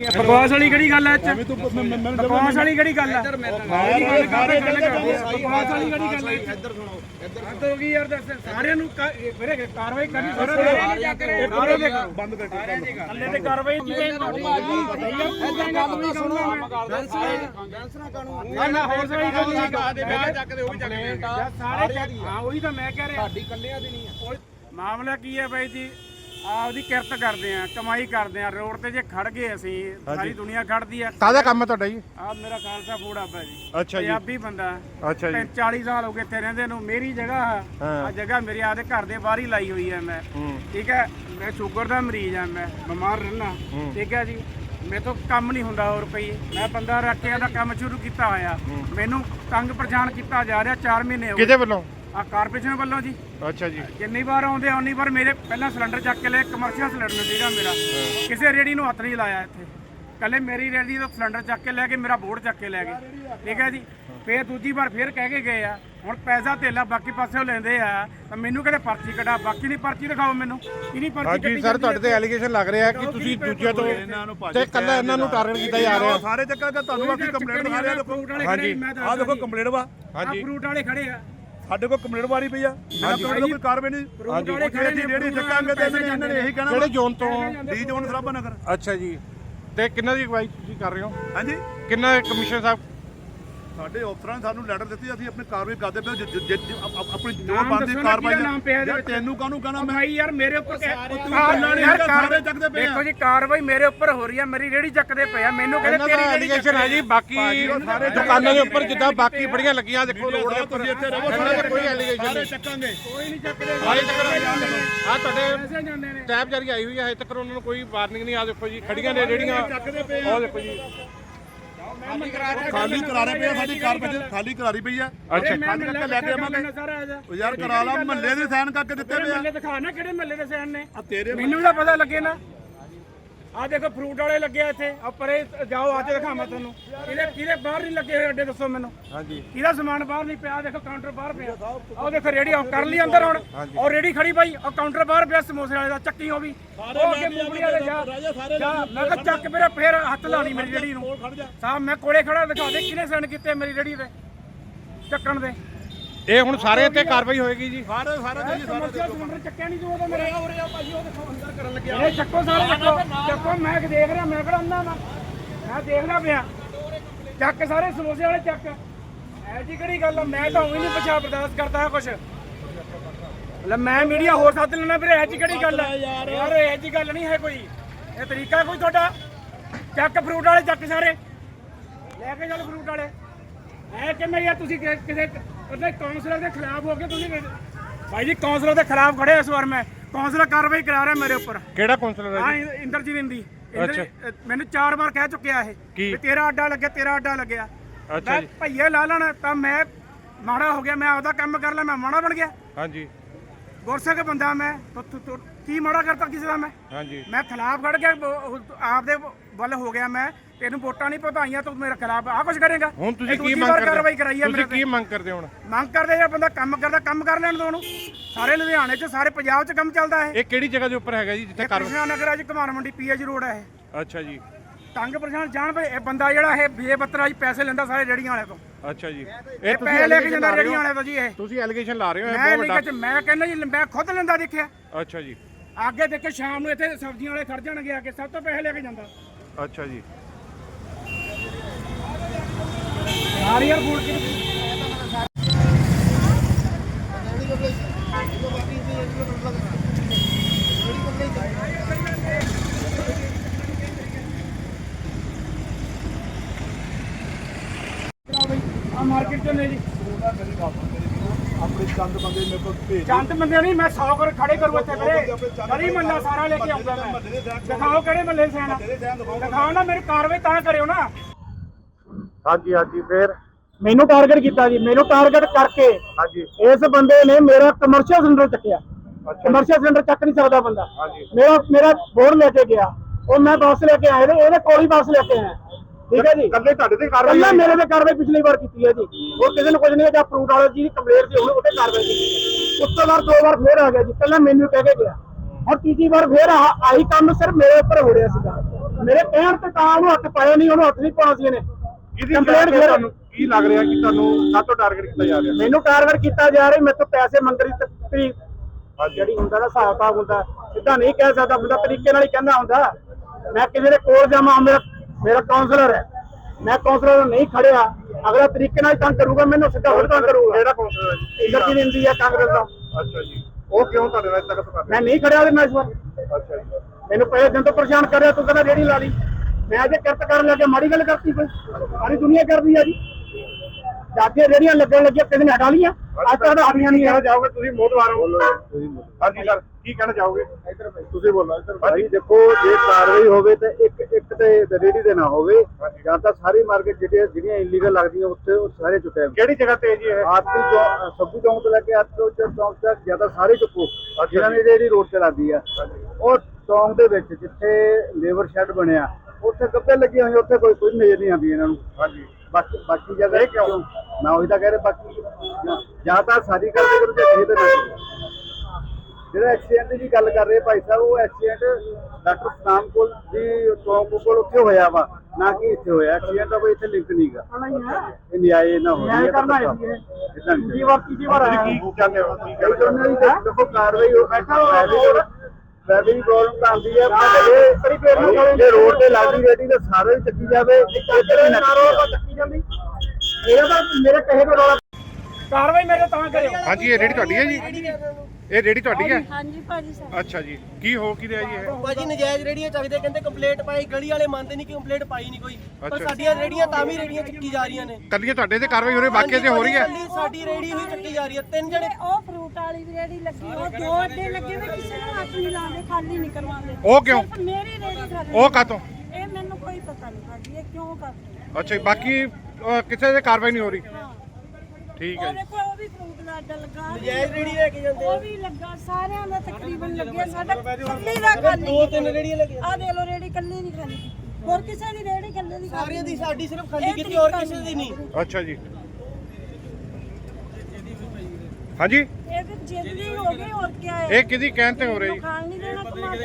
ਬਕਵਾਸ ਵਾਲੀ ਕਿਹੜੀ ਗੱਲ ਮੈਂ- ਮੈਂ- ਬਕਵਾਸ ਵਾਲੀ ਕਿਹੜੀ ਗੱਲ ਕਰਦੇ ਬਕਵਾਸ ਵਾਲੀ ਕਿਹੜੀ ਗੱਲ ਹੈ ਇੱਧਰ ਸੁਣੋ ਇੱਧਰ ਹੋ ਗਈ ਯਾਰ ਦੱਸ ਸਾਰਿਆਂ ਨੂੰ ਵੀਰੇ ਕਾਰਵਾਈ ਕਰਨੀ ਸਾਰੇ ਦੇ ਸਾਰੇ ਦੇ ਕਰੋ ਬੰਦ ਕਰਕੇ ਥੱਲੇ ਤੇ ਕਾਰਵਾਈ ਕੀ ਹੈ ਇੱਧਰ ਗੱਲ ਵੀ ਸੁਣੋ ਨਾ ਨਾ ਹੋਰ ਸਾਰੀ ਗੱਲ ਨਹੀਂ। ਚੱਕਦੇ ਉਹ ਵੀ ਚੱਕਦੇ ਸਾਰੇ ਹਾਂ ਉਹੀ ਤਾਂ ਮੈਂ ਕਹਿ ਰਿਹਾ। ਸਾਡੀ ਕੱਲਿਆਂ ਦੀ ਨਹੀਂ ਹੈ ਮਾਮਲਾ ਕੀ ਹੈ ਬਾਈ ਜੀ? ਆਪਦੀ ਕਿਰਤ ਕਰਦੇ ਆ ਕਮਾਈ ਕਰਦੇ ਆ ਰੋਡ ਤੇ ਜੇ ਖੜ ਗਏ ਅਸੀਂ ਸਾਰੀ ਦੁਨੀਆ ਖੜਦੀ ਆ। ਕਾਹਦਾ ਕੰਮ ਹੈ ਤੁਹਾਡਾ ਜੀ? ਆ ਮੇਰਾ ਖਾਲਸਾ ਫੂਡ ਆਬਾ ਜੀ। ਅੱਛਾ ਜੀ। ਪੰਜਾਬੀ ਬੰਦਾ। ਅੱਛਾ ਜੀ। 40 ਸਾਲ ਹੋ ਗਏ ਇੱਥੇ ਰਹਿੰਦੇ ਨੂੰ। ਮੇਰੀ ਜਗ੍ਹਾ ਆ ਜਗ੍ਹਾ ਮੇਰੇ ਆਦੇ ਘਰ ਦੇ ਬਾਹਰ ਹੀ ਲਾਈ ਹੋਈ ਹੈ ਮੈਂ। ਠੀਕ ਹੈ? ਮੈਂ ਸ਼ੂਗਰ ਦਾ ਮਰੀਜ਼ ਆ ਮੈਂ ਬਿਮਾਰ ਰਹਿਣਾ। ਠੀਕ ਹੈ ਜੀ? ਮੇਰੇ ਤੋਂ ਕੰਮ ਨਹੀਂ ਹੁੰਦਾ ਹੋਰ ਕੋਈ। ਮੈਂ ਬੰਦਾ ਰੱਖ ਕੇ ਇਹਦਾ ਕੰਮ ਸ਼ੁਰੂ ਕੀਤਾ ਹੋਇਆ। ਮੈਨੂੰ ਤੰਗ ਪਰੇਸ਼ਾਨ ਕੀਤਾ ਜਾ ਰਿਹਾ 4 ਮਹੀਨੇ ਹੋ ਗਏ। ਕਿਹਦੇ ਵੱਲੋਂ? ਆ ਕਾਰਪੋਰੇਸ਼ਨ ਵੱਲੋਂ ਜੀ। ਅੱਛਾ ਜੀ। ਜਿੰਨੀ ਵਾਰ ਆਉਂਦੇ ਆ ਉਨੀ ਵਾਰ ਮੇਰੇ ਪਹਿਲਾਂ ਸਿਲੰਡਰ ਚੱਕ ਕੇ ਲੈ ਕਮਰਸ਼ੀਅਲ ਸਿਲੰਡਰ ਸੀਗਾ ਮੇਰਾ। ਕਿਸੇ ਰੇੜੀ ਨੂੰ ਹੱਥ ਨਹੀਂ ਲਾਇਆ ਇੱਥੇ। ਕੱਲੇ ਮੇਰੀ ਰੇੜੀ ਤੋਂ ਸਿਲੰਡਰ ਚੱਕ ਕੇ ਲੈ ਕੇ ਮੇਰਾ ਬੋਰਡ ਚੱਕ ਕੇ ਲੈ ਗਏ। ਠੀਕ ਹੈ ਜੀ? ਫੇਰ ਦੂਜੀ ਵਾਰ ਫੇਰ ਕਹਿ ਕੇ ਗਏ ਆ ਹੁਣ ਪੈਸਾ ਧੇਲਾ ਬਾਕੀ ਪਾਸਿਓਂ ਲੈਂਦੇ ਆ ਤਾਂ ਮੈਨੂੰ ਕਹਿੰਦੇ ਪਰਚੀ ਕਢਾ ਬਾਕੀ ਨਹੀਂ ਪਰਚੀ ਦਿਖਾਓ ਮੈਨੂੰ। ਕਿਹਨੀ ਪਰਚੀ ਹਾਂਜੀ ਕੱਢੀ ਸਰ ਜਾਂਦੀ ਤੁਹਾਡੇ ਤੇ? ਐਲੀਗੇਸ਼ਨ ਲੱਗ ਰਿਹਾ ਕਿ ਤੁਸੀਂ ਦੂਜਿਆਂ ਤੋਂ ਤੇ ਕੱਲਾ ਇਹਨਾਂ ਨੂੰ ਟਾਰਗੇਟ ਕੀਤਾ ਜਾ ਰਿਹਾ। ਸਾਰੇ ਚੱਕਰ ਕਿ ਤੁਹਾਨੂੰ ਬਾਕੀ ਕੰਪਲੇਂਟ ਆ ਰਿਹਾ ਦੇਖੋ। ਫਰੂਟ ਵਾਲੇ ਹਾਂਜੀ। ਖੜੇ ਮੈਂ ਆਹ ਦੇਖੋ ਕੰਪਲੇਂਟ ਵਾ। ਹਾਂਜੀ। ਫਰੂਟ ਵਾਲੇ ਖੜੇ ਆ। ਸਾਡੇ ਕੋਲ ਕੰਪਲੇਂਟ ਵਾਰੀ ਪਈ ਆ। ਮੇਰਾ ਕੋਈ ਕਾਰਵਾਈ ਨਹੀਂ। ਜਿਹੜੀ ਜਿਹੜੀ ਚੱਕਾਂਗੇ ਤੇ ਇਹਨਾਂ ਨੇ ਇਹੀ ਕਹਿਣਾ ਕਿਹੜੇ ਜ਼ੋਨ ਤੋਂ? D zone Sarabha Nagar. ਅੱਛਾ ਜੀ। ਤੇ ਕਿੰਨਾ ਦੀ ਅਗਵਾਈ ਤੁਸੀਂ ਕਰ ਰਹੇ ਹੋ? ਹਾਂਜੀ। ਕਿੰਨਾ ਕਮਿਸ਼ਨਰ ਸਾਹਿਬ ਸਾਡੇ ਅਫਸਰਾਂ ਨੇ ਸਾਨੂੰ ਲੈਟਰ ਦਿੱਤੀ ਅਸੀਂ ਆਪਣੀ ਕਾਰਵਾਈ ਕਰਦੇ ਪਏ ਜਿ- ਜਿ- ਜਿ- ਆਪ- ਆਪ- ਆਪਣੀ ਜੋ ਨਾ ਕਾਰਵਾਈ ਵਿੱਚ? ਤੈਨੂੰ ਕਾਹਨੂੰ ਕਹਿਣਾ ਮੈਂ? ਭਾਈ ਯਾਰ ਮੇਰੇ ਉੱਪਰ ਤੂੰ ਗੱਲਾਂ ਨਹੀਂ ਸਾਰੇ ਚੱਕਦੇ ਪਏ ਆ। ਦੇਖੋ ਜੀ ਕਾਰਵਾਈ ਮੇਰੇ ਉੱਪਰ ਹੋ ਰਹੀ ਹੈ ਮੇਰੀ ਰੇੜੀ ਚੱਕਦੇ ਪਏ ਆ ਮੈਨੂੰ ਕਹਿੰਦੇ ਤੇਰੀ ਰੇੜੀ ਐਲੀਗੇਸ਼ਨ ਹੈ ਜੀ ਬਾਕੀ ਸਾਰੇ ਦੁਕਾਨਾਂ ਦੇ ਉੱਪਰ ਜਿੱਦਾਂ ਬਾਕੀ ਬੜੀਆਂ ਲੱਗੀਆਂ ਦੇਖੋ ਰੋਡ ਦੇ ਉੱਪਰ ਤੁਸੀਂ ਇੱਥੇ ਰਹੋ ਕੋਈ ਐਲੀਗੇਸ਼ਨ ਸਾਰੇ ਨਹੀਂ। ਚੱਕਾਂਗੇ ਕੋਈ ਨਹੀਂ ਚੱਕਦੇ ਆ। ਤੁਹਾਡੇ ਟੈਬ ਜਾਰੀ ਆਈ ਹੋਈ ਹੈ ਹਜੇ ਤੱਕ ਉਹਨਾਂ ਨੂੰ ਕੋਈ ਵਾਰਨਿੰਗ ਨਹੀਂ ਆ ਦੇਖੋ ਜੀ ਖੜੀਆਂ ਨੇ ਰੇੜੀਆਂ। ਉਹ ਦੇਖੋ ਜੀ। ਖਾਲੀ ਕਰਾ ਰਹੇ ਪਏ ਆ, ਸਾਡੀ ਕਾਰਪੋਰੇਸ਼ਨ ਖਾਲੀ ਕਰਾਰੀ ਪਈ ਆ। ਅੱਛਾ। ਮੈਂ ਕਰਕੇ ਲੈ ਕੇ ਆਵਾਂਗੇ। ਉਹ ਯਾਰ ਕਰਾ ਲਾ ਮਹੱਲੇ ਦੇ ਸਾਈਨ ਕਰਕੇ ਦਿੱਤੇ ਪਏ ਆ। ਮੱਲੇ ਦਿਖਾ ਨਾ ਕਿਹੜੇ ਮੱਲੇ ਦੇ ਸੈਨ ਨੇ। ਆ ਤੇਰੇ ਮੈਨੂੰ ਤਾਂ ਪਤਾ ਲੱਗੇ ਨਾ। ਆ ਦੇਖੋ ਫਰੂਟ ਵਾਲੇ ਲੱਗੇ ਆ ਇੱਥੇ। ਆ ਪਰੇ ਜਾਓ ਆ ਕੇ ਦਿਖਾਵਾਂ ਤੁਹਾਨੂੰ। ਕਿਹਦੇ ਕਿਹਦੇ ਬਾਹਰ ਨਹੀਂ ਲੱਗੇ ਹੋਏ ਅੱਡੇ ਦੱਸੋ ਮੈਨੂੰ। ਹਾਂਜੀ। ਕਿਹਦਾ ਸਮਾਨ ਬਾਹਰ ਨਹੀਂ ਪਿਆ ਦੇਖੋ ਕਾਊਂਟਰ ਬਾਹਰ ਪਿਆ। ਆਹ ਦੇਖੋ ਰੇੜੀ ਕਰ ਲਈ ਅੰਦਰ ਹੁਣ। ਔਰ ਰੇੜੀ ਖੜੀ ਬਾਈ ਉਹ ਕਾਊਂਟਰ ਬਾਹਰ ਪਿਆ ਸਮੋਸੇ ਵਾਲੇ ਦਾ ਚੱਕੀ ਉਹ ਵੀ। ਉਹ ਅੱਗੇ ਮੂੰਗਲੀ ਵਾਲੇ ਜਾ ਜਾ ਮੈਂ ਕਿਹਾ ਚੱਕ ਮੇਰੇ ਫੇਰ ਹੱਥ ਲਾਣੀ ਮੇਰੀ ਰੇੜੀ ਨੂੰ। ਸਾਹਿਬ ਮੈਂ ਕੋਲੇ ਖੜਾ ਦਿਖਾ ਦੇ ਕਿਹਨੇ ਸੈਂਡ ਕੀਤੇ ਮੇਰੀ ਰੇੜੀ ਤੇ ਚੱਕਣ ਦੇ। ਇਹ ਹੁਣ ਸਾਰੇ ਤੇ ਕਾਰਵਾਈ ਹੋਏਗੀ ਜੀ। ਸਾਰੇ ਸਾਰੇ ਜੀ ਸਾਰੇ ਸਮੋਸੇ ਸਿਲੰਡਰ ਚੱਕਿਆ ਨਹੀਂ ਜੋ ਮੇਰੇ ਉਰੇ ਆ ਭਾਜੀ ਉਹ ਦੇਖੋ ਅੰਦਰ ਕਰਨ ਲੱਗਿਆ। ਇਹ ਚੱਕੋ ਸਾਰੇ ਚੱਕੋ। ਚੱਕੋ ਮੈਂ ਕਿ ਦੇਖ ਰਿਹਾ ਮੈਂ ਕਿਹੜਾ ਅੰਨਾ ਨਾ ਮੈਂ ਦੇਖਦਾ ਪਿਆ। ਚੱਕ ਸਾਰੇ ਸਮੋਸੇ ਵਾਲੇ ਚੱਕ। ਐ ਜੀ ਕਿਹੜੀ ਗੱਲ ਆ? ਮੈਂ ਤਾਂ ਉਹੀ ਨਹੀਂ ਪਛਾ ਬਰਦਾਸ਼ਤ ਕਰਦਾ ਕੁਛ। ਲੈ ਮੈਂ ਮੀਡੀਆ ਹੋਰ ਸਾਥ ਲੈਣਾ ਵੀਰੇ ਐ ਜੀ ਕਿਹੜੀ ਗੱਲ ਆ? ਯਾਰ। ਇਹ ਜੀ ਗੱਲ ਨਹੀਂ ਹੈ ਕੋਈ। ਇਹ ਤਰੀਕਾ ਕੋਈ ਤੁਹਾਡਾ? ਚੱਕ ਫਰੂਟ ਵਾਲੇ ਚੱਕ ਸਾਰੇ। ਲੈ ਕੇ ਚੱਲ ਫਰੂਟ ਵਾਲੇ। ਐ ਕਿਵੇਂ ਯਾਰ ਤੁਸੀਂ ਕਿਸੇ ਉਹਦੇ ਕਾਉਂਸਲਰ ਦੇ ਖਿਲਾਫ ਹੋ ਕੇ ਤੁਸੀਂ ਭਾਈ ਜੀ ਕਾਉਂਸਲਰ ਦੇ ਖਿਲਾਫ ਖੜੇ ਇਸ ਵਾਰ ਮੈਂ। ਕਾਉਂਸਲਰ ਕਾਰਵਾਈ ਕਰਾ ਰਿਹਾ ਮੇਰੇ ਉੱਪਰ। ਕਿਹੜਾ ਕਾਉਂਸਲਰ ਹੈ ਹਾਂ ਜੀ? ਇੰਦਰਜੀਤ ਇੰਦੀ ਇੰਦਰ- ਅ, ਮੈਨੂੰ ਚਾਰ ਵਾਰ ਕਹਿ ਚੁੱਕਿਆ ਇਹ ਕੀ? ਵੀ ਤੇਰਾ ਅੱਡਾ ਲੱਗਿਆ ਤੇਰਾ ਅੱਡਾ ਲੱਗਿਆ। ਅੱਛਾ ਜੀ। ਭਈਏ ਲਾ ਲੈਣਾ ਤਾਂ ਮੈਂ ਮਾੜਾ ਹੋ ਗਿਆ ਮੈਂ ਆਪਦਾ ਕੰਮ ਕਰ ਲਿਆ ਮੈਂ ਮਾੜਾ ਬਣ ਗਿਆ। ਹਾਂਜੀ। ਗੁਰਸਿੱਖ ਬੰਦਾ ਮੈਂ ਕੀ ਮਾੜਾ ਕਰਤਾ ਕਿਸੇ ਦਾ ਮੈਂ? ਹਾਂਜੀ। ਮੈਂ ਖਿਲਾਫ ਖੜ ਗਿਆ ਆਪਦੇ ਵੱਲ ਹੋ ਗਿਆ ਮੈਂ ਤੈਨੂੰ ਵੋਟਾਂ ਨਹੀਂ ਪਤਾਈਆਂ ਤੂੰ ਮੇਰੇ ਖਿਲਾਫ ਆ ਕੁਝ ਕਰੇਗਾ। ਹੁਣ ਤੁਸੀਂ ਕੀ ਮੰਗ ਕਾਰਵਾਈ ਕਰਾਈ ਹੈ ਤੁਸੀਂ ਕੀ ਮੰਗ ਕਰਦੇ ਹੁਣ? ਮੰਗ ਕਰਦੇ ਜੇ ਬੰਦਾ ਕੰਮ ਕਰਦਾ ਕੰਮ ਕਰ ਲੈਣ ਦੋ ਉਹਨੂੰ। ਸਾਰੇ ਲੁਧਿਆਣੇ 'ਚ ਸਾਰੇ ਪੰਜਾਬ 'ਚ ਕੰਮ ਚੱਲਦਾ ਹੈ ਇਹ ਕਿਹੜੀ ਜਗ੍ਹਾ ਦੇ ਉੱਪਰ ਹੈਗਾ ਜੀ ਜਿੱਥੇ ਕਾਰਵਾਈ ਕ੍ਰਿਸ਼ਨਾ ਨਗਰ ਆ ਜੀ ਕੁਮਾਰ ਮੰਡੀ ਪੀਐਚ ਰੋਡ ਹੈ ਇਹ। ਅੱਛਾ ਜੀ। ਤੰਗ ਪਰੇਸ਼ਾਨ ਜਾਣ ਭਈ ਇਹ ਬੰਦਾ ਜਿਹੜਾ ਇਹ ਬੇਬਤਰਾ ਜੀ ਪੈਸੇ ਲੈਂਦਾ ਸਾਰੇ ਰੇੜੀਆਂ ਵਾਲਿਆਂ ਤੋਂ। ਅੱਛਾ ਜੀ। ਇਹ ਪੈਸੇ ਲੈ ਕੇ ਜਾਂਦਾ ਰੇੜੀਆਂ ਵਾਲਿਆਂ ਤੋਂ ਜੀ ਇਹ। ਤੁਸੀਂ ਐਲੀਗੇਸ਼ਨ ਲਾ ਰਹੇ ਹੋ ਇਹ ਮੈਂ ਬਹੁਤ ਨਹੀਂ ਕਿ ਮੈਂ ਕਹਿੰਦਾ ਜੀ ਮੈਂ ਖੁਦ ਲੈਂਦਾ ਦੇਖਿਆ। ਵੱਡਾ ਅੱਛਾ ਜੀ। ਅੱਗੇ ਦੇਖੇ ਸ਼ਾਮ ਨੂੰ ਇੱਥੇ ਸਬਜ਼ੀਆਂ ਵਾਲੇ ਖੜ ਜਾਣਗੇ ਆ ਕੇ ਸਭ ਤੋਂ ਪੈਸੇ ਲੈ ਕੇ ਜਾਂਦਾ। ਅੱਛਾ ਜੀ। ਨਾਰੀਅਲ ਫੂਡ ਕੀ ਆ ਮਾਰਕੀਟ ਚ ਨੇ ਜੀ ਆਪਣੇ ਚੰਦ ਬੰਦੇ ਮੇਰੇ ਕੋਲ ਭੇਜ। ਚੰਦ ਬੰਦੇ ਨਹੀਂ ਮੈਂ 100 ਕਰ ਖੜੇ ਕਰੂ ਇੱਥੇ ਵੀਰੇ ਗਲੀ ਮੱਲਾ ਸਾਰਾ ਲੈ ਕੇ ਆਉਂਦਾ ਮੈਂ। ਦਿਖਾਓ ਕਿਹੜੇ ਮੱਲੇ ਸੈਣਾ ਦਿਖਾਓ ਨਾ ਮੇਰੀ ਕਾਰਵਾਈ ਤਾਂ ਕਰਿਓ ਨਾ। ਹਾਂਜੀ ਹਾਂਜੀ ਫੇਰ? ਮੈਨੂੰ ਟਾਰਗੇਟ ਕੀਤਾ ਜੀ ਮੈਨੂੰ ਟਾਰਗੇਟ ਕਰਕੇ। ਹਾਂਜੀ। ਇਸ ਬੰਦੇ ਨੇ ਮੇਰਾ ਕਮਰਸ਼ੀਅਲ ਸਿਲੰਡਰ ਚੱਕਿਆ। ਕਮਰਸ਼ੀਅਲ ਸਿਲੰਡਰ ਚੱਕ ਨਹੀਂ ਸਕਦਾ ਬੰਦਾ। ਹਾਂਜੀ। ਮੇਰਾ ਮੇਰਾ ਬੋਰਡ ਲੈ ਕੇ ਗਿਆ। ਉਹ ਮੈਂ ਬੱਸ ਲੈ ਕੇ ਆਇਆ ਤੇ ਇਹਦੇ ਕੋਲ ਹੀ ਬੱਸ ਲੈ ਕੇ ਆਇਆ। ਠੀਕ ਹੈ ਜੀ। ਕੱਲੇ ਤੁਹਾਡੇ ਤੇ ਕੱਲਾ ਮੇਰੇ ਤੇ ਕਾਰਵਾਈ ਪਿਛਲੀ ਵਾਰ ਕੀਤੀ ਹੈ ਜੀ। ਉਹ ਕਿਸੇ ਨੂੰ ਕੁਝ ਨਹੀਂ ਜਾਂ ਫਰੂਟ ਵਾਲੇ ਜੀ ਦੀ ਕੰਪਲੇਂਟ ਸੀ ਉਹਨੇ ਉਹਤੇ ਕਾਰਵਾਈ ਕੀਤੀ ਉਸ ਤੋਂ ਬਾਅਦ ਦੋ ਵਾਰ ਫੇਰ ਆ ਗਿਆ ਜੀ। ਕੱਲਾ ਮੈਨੂੰ ਕਹਿ ਕੇ ਗਿਆ। ਔਰ ਤੀਜੀ ਵਾਰ ਫੇਰ ਆਹ- ਕੰਮ ਸਿਰਫ ਮੇਰੇ ਉੱਪਰ ਹੋ ਰਿਹਾ ਸੀਗਾ। ਮੇਰੇ ਕਹਿਣ ਤੇ ਤਾਂ ਉਹਨੂੰ ਹੱਥ ਪਾਇਆ ਨਹੀਂ ਉਹਨੂੰ ਹੱਥ ਨਹੀਂ ਪਾਉਣਾ ਸੀ ਇਹਨੇ। ਕੰਪਲੇਂਟ ਫਿਰ ਕੀ ਲੱਗ ਰਿਹਾ ਕਿ ਤੁਹਾਨੂੰ ਕਾਹਤੋਂ ਟਾਰਗੇਟ ਕੀਤਾ ਜਾ ਰਿਹਾ? ਮੈਨੂੰ ਟਾਰਗੇਟ ਕੀਤਾ ਜਾ ਰਿਹਾ ਮੇਰੇ ਤੋਂ ਪੈਸੇ ਮੰਗ ਰਹੀ ਤਰੀਕ। ਜਿਹੜੀ ਹੁੰਦਾ ਨਾ ਹਿਸਾਬ ਕਿਤਾਬ ਹੁੰਦਾ। ਸਿੱਧਾ ਨਹੀਂ ਕਹਿ ਸਕਦਾ ਬੰਦਾ ਤਰੀਕੇ ਨਾਲ ਹੀ ਕਹਿੰਦਾ ਹੁੰਦਾ। ਮੈਂ ਕਿਸੇ ਦੇ ਕੋਲ ਜਾਵਾਂ ਮੇਰਾ ਮੇਰਾ ਕਾਉਂਸਲਰ ਹੈ। ਮੈਂ ਕਾਉਂਸਲਰ ਨਹੀਂ ਖੜਿਆ। ਅਗਲਾ ਤਰੀਕੇ ਨਾਲ ਤੰਗ ਕਰੂਗਾ ਮੈਨੂੰ ਸਿੱਧਾ ਹੋਰ ਤੰਗ ਕਰੂਗਾ। ਕਿਹੜਾ ਕਾਉਂਸਲਰ ਹੈ ਜੀ? ਇੰਦਰ ਜੀ ਦਿੰਦੀ ਹੈ ਕਾਂਗਰਸ ਦਾ। ਅੱਛਾ ਜੀ। ਉਹ ਕਿਉਂ ਤੁਹਾਡੇ ਨਾਲ ਤੱਕ ਕਰ ਮੈਂ ਨਹੀਂ ਖੜਿਆ ਉਹਦੇ ਨਾਲ ਇਸ ਵਾਰ। ਅੱਛਾ ਜੀ। ਮੈਨੂੰ ਪਹਿਲੇ ਦਿਨ ਤੋਂ ਪਰੇਸ਼ਾਨ ਕਰ ਰਿਹਾ ਤੂੰ ਕਹਿੰਦਾ ਰੇੜੀ ਲਾ ਲਈ। ਮੈਂ ਜੇ ਕਿਰਤ ਕਰਨ ਲੱਗੇ ਮਾੜੀ ਗੱਲ ਕਰਤੀ ਕੋਈ। ਸਾਰੀ ਦੁਨੀਆ ਕਰਦੀ ਆ ਜੀ। ਜਾਦੇ ਰੇੜੀਆਂ ਲੱਗਣ ਲੱਗੀਆਂ ਕਿਸੇ ਨੇ ਹਟਾ ਲੀਆਂ ਅੱਜ ਤੱਕ ਤਾਂ ਹਟੀਆਂ ਨਹੀਂ ਆ। ਚਾਹੋਗੇ ਤੁਸੀਂ ਮੋਦਵਾਰ ਹੋ। ਹਾਂਜੀ ਸਰ। ਕੀ ਕਹਿਣਾ ਚਾਹੋਗੇ? ਤੁਸੀਂ ਬੋਲੋ ਇੱਧਰ ਭਾਈ ਦੇਖੋ ਜੇ ਕਾਰਵਾਈ ਹੋਵੇ ਤਾਂ ਇੱਕ ਇੱਕ ਤੇ ਰੇੜੀ ਦੇ ਨਾ ਹੋਵੇ। ਜਾਂ ਤਾਂ ਸਾਰੀ ਮਾਰਕੀਟ ਜਿਹੜੀਆਂ ਜਿਹੜੀਆਂ ਇਲੀਗਲ ਲੱਗਦੀਆਂ ਉੱਥੇ ਉਹ ਸਾਰੇ ਚੁੱਕੇ ਕਿਹੜੀ ਜਗ੍ਹਾ ਤੇ ਜੀ ਇਹ? ਆਰਤੀ ਚੌਂਕ ਸੱਬੂ ਚੌਂਕ ਤੋਂ ਲੈ ਕੇ ਆਰਤੀ ਚੌਂਕ ਤੱਕ ਜਾਂ ਤਾਂ ਸਾਰੇ ਚੁੱਕੋ। ਜਿਹਨਾਂ ਨੇ ਰੇੜੀ ਰੋਡ ਤੇ ਆ। ਉਹ ਚੌਂਕ ਦੇ ਵਿੱਚ ਜਿੱਥੇ ਲੇਬਰ ਸ਼ੈੱਡ ਬਣਿਆ ਉੱਥੇ ਗੱਪੇ ਲੱਗੇ ਹੋਏ ਉੱਥੇ ਕੋਈ ਕੋਈ ਨਜ਼ਰ ਨਹੀਂ ਆਉਂਦੀ ਇਹਨਾਂ ਨੂੰ। ਹਾਂਜੀ। ਬਾਕੀ ਬਾਕੀ ਜਗ੍ਹਾ ਕਿਉਂ? ਮੈਂ ਉਹੀ ਤਾਂ ਕਹਿ ਰਿਹਾ ਬਾਕੀ ਜਾਂ- ਤਾਂ ਸਾਰੀ ਕਰਦੇ ਕਰੋ ਜਾਂ ਕਿਸੇ ਜਿਹੜਾ ਐਕਸੀਡੈਂਟ ਦੀ ਗੱਲ ਕਰ ਰਹੇ ਭਾਈ ਸਾਹਿਬ ਉਹ ਐਕਸੀਡੈਂਟ ਡਾਕਟਰ ਸਨਾਮ ਕੋਲ ਦੀ ਚੌਂਕ ਕੋਲ ਉੱਥੇ ਹੋਇਆ ਵਾ ਨਾ ਕਿ ਇੱਥੇ ਹੋਇਆ। ਐਕਸੀਡੈਂਟ ਦਾ ਕੋਈ ਇੱਥੇ ਲਿੰਕ ਨਹੀਂਗਾ ਇਹ ਨਿਆਏ ਨਾ ਹੋ ਨਿਆਏ ਕਰਨਾ ਹੈ ਜੀ ਇਦਾਂ ਤੀਜੀ ਵਾਰ ਤੀਜੀ ਵਾਰ ਆਇਆ ਕੀ ਚਾਹੁੰਦੇ ਹੋ? ਕੀ ਕਈ ਕਹਿਣਾ ਚਾਹੁੰਦੇ ਦੋਨੇ ਦੀ ਦੇਖੋ ਕਾਰਵਾਈ ਹੋ ਟ੍ਰੈਫਿਕ ਪ੍ਰੋਬਲਮ ਤਾਂ ਆਉਂਦੀ ਹੈ ਪਰ ਇਹ ਜੇ ਰੋਡ ਤੇ ਲਾਦੀ ਰੇਡੀ ਤਾਂ ਸਾਰੇ ਚੱਕੀ ਜਾਵੇ ਵੀ ਨਾ ਚੱਕੀ ਜਾਂਦੀ। ਇਹ ਤਾਂ ਮੇਰੇ ਕਹੇ ਤੇ ਰੌਲਾ ਕਾਰਵਾਈ ਮੇਰੇ ਤਾਂ ਕਰਿਓ। ਹੋ? ਹਾਂਜੀ ਇਹ ਰੇੜੀ ਤੁਹਾਡੀ ਹੈ ਜੀ। ਇਹ ਰੇੜੀ ਤੁਹਾਡੀ ਹੈ? ਹਾਂਜੀ ਭਾਜੀ ਸਾਹਿਬ ਅੱਛਾ ਜੀ। ਕੀ ਹੋ ਕੀ ਰਿਹਾ ਜੀ ਇਹ? ਭਾਜੀ ਨਜਾਇਜ਼ ਰੇੜੀਆਂ ਚੱਕਦੇ ਕਹਿੰਦੇ ਕੰਪਲੇਂਟ ਪਾਈ ਗਲੀ ਵਾਲੇ ਮੰਨਦੇ ਨਹੀਂ ਕਿ ਕੰਪਲੇਂਟ ਪਾਈ ਨਹੀਂ ਕੋਈ। ਪਰ ਅੱਛਾ। ਸਾਡੀਆਂ ਰੇੜੀਆਂ ਤਾਂ ਵੀ ਰੇੜੀਆਂ ਚੱਕੀ ਜਾ ਰਹੀਆਂ ਨੇ। ਕੱਲੀਆਂ ਤੁਹਾਡੇ ਤੇ ਕਾਰਵਾਈ ਹੋ ਰਹੀ ਬਾਕੀ ਤੇ ਹੋ ਰਹੀ ਹੈ? ਕੱਲੀ ਸਾਡੀ ਰੇੜੀ ਹੀ ਚੱਕੀ ਜਾ ਰਹੀ ਹੈ। ਤਿੰਨ ਜਣੇ ਉਹ ਫਰੂਟ ਵਾਲੀ ਵੀ ਰੇੜੀ ਲੱਗੀ ਉਹ ਦੋ ਅੱਡੇ ਲੱਗੇ ਵੇ ਕਿਸੇ ਨੂੰ ਹੱਥ ਨਹੀਂ ਲਾਉਂਦੇ ਖਾਲੀ ਨਹੀਂ ਕਰਵਾਉਂਦੇ। ਉਹ ਕਿਉਂ? ਸਿਰਫ ਮੇਰੀ ਰੇੜੀ ਖਾਲੀ ਉਹ ਕਾਤੋਂ ਇਹ ਮੈਨੂੰ ਕੋਈ ਪਤਾ ਨਹੀਂ ਭਾਜੀ ਇਹ ਕਿਉਂ ਕਰਦੇ ਅੱਛਾ ਜੀ, ਬਾਕੀ ਕਿਸੇ ਤੇ ਕਾਰਵਾਈ ਨਹੀਂ ਹੋ ਰਹੀ? ਠੀਕ ਹੈ ਉਹ ਜੀ ਦੇਖੋ ਉਹ ਵੀ ਫਰੂਟ ਦਾ ਅੱਡਾ ਲੱਗਾ ਨਜਾਇਜ਼ ਰੇੜੀ ਲੈ ਕੇ ਜਾਂਦੇ ਉਹ ਵੀ ਲੱਗਾ ਸਾਰਿਆਂ ਦਾ ਤਕਰੀਬਨ ਲੱਗਿਆ। ਸਾਡਾ ਕੱਲੀ ਦਾ ਖਾਲੀ। ਦੋ ਤਿੰਨ ਰੇੜੀਆਂ ਲੱਗੇ ਆ ਦੇ ਲੋ ਰੇੜੀ ਕੱਲੀ ਨਹੀਂ ਖਾਲੀ। ਹੋਰ ਕਿਸੇ ਦੀ ਰੇੜੀ ਕੱਲੇ ਦੀ ਖਾਲੀ। ਸਾਰਿਆਂ ਦੀ। ਸਾਡੀ ਸਿਰਫ ਖਾਲੀ ਕੀਤੀ ਤਰੀਕਾ ਕਿਸੇ ਦੀ ਨਹੀਂ। ਅੱਛਾ ਜੀ। ਹਾਂਜੀ। ਇਹ ਤਾਂ ਜਿੱਦ ਦੀ ਹੋ ਗਈ ਹੋਰ ਕੀ ਹੈ ਇਹ ਕਿਹਦੀ ਕਹਿਣ ਤੇ ਹੋ ਰਹੀ? ਜੀ ਖਾਣ